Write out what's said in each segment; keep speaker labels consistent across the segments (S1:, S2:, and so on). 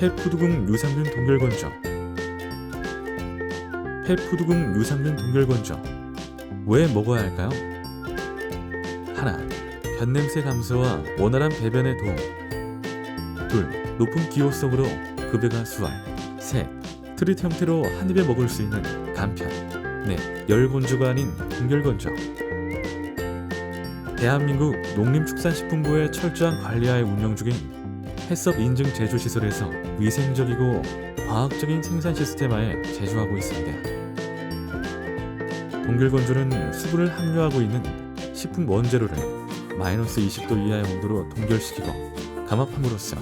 S1: 펫푸드국 유산균 동결건조. 펫푸드국 유산균 동결건조. 왜 먹어야 할까요? 하나, 변냄새 감소와 원활한 배변에 도움. 둘, 높은 기호성으로 급여가 수월. 셋, 트릿 형태로 한 입에 먹을 수 있는 간편. 넷, 열건조가 아닌 동결건조. 대한민국 농림축산식품부의 철저한 관리하에 운영 중인 해썹 인증 제조 시설에서 위생적이고 과학적인 생산 시스템하에 제조하고 있습니다. 동결 건조는 수분을 함유하고 있는 식품 원재료를 마이너스 20도 이하의 온도로 동결시키고 감압함으로써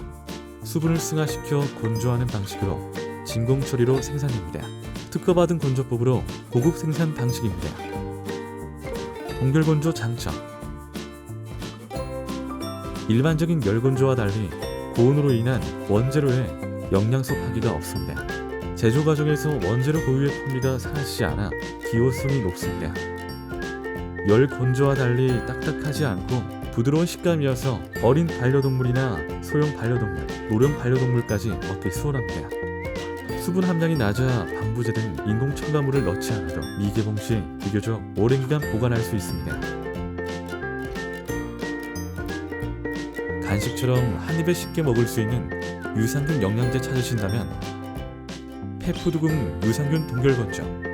S1: 수분을 승화시켜 건조하는 방식으로 진공 처리로 생산됩니다. 특허받은 건조법으로 고급 생산 방식입니다. 동결 건조 장점 일반적인 열건조와 달리 고온으로 인한 원재료의 영양소 파기가 없습니다. 제조 과정에서 원재료 고유의 풍미가 사라지지 않아 기호성이 높습니다. 열 건조와 달리 딱딱하지 않고 부드러운 식감이어서 어린 반려동물이나 소형 반려동물, 노령 반려동물까지 먹기 수월합니다. 수분 함량이 낮아 방부제 등 인공 첨가물을 넣지 않아도 미개봉 시 비교적 오랜 기간 보관할 수 있습니다. 간식처럼 한 입에 쉽게 먹을 수 있는 유산균 영양제 찾으신다면 펫푸드국 유산균 동결 건조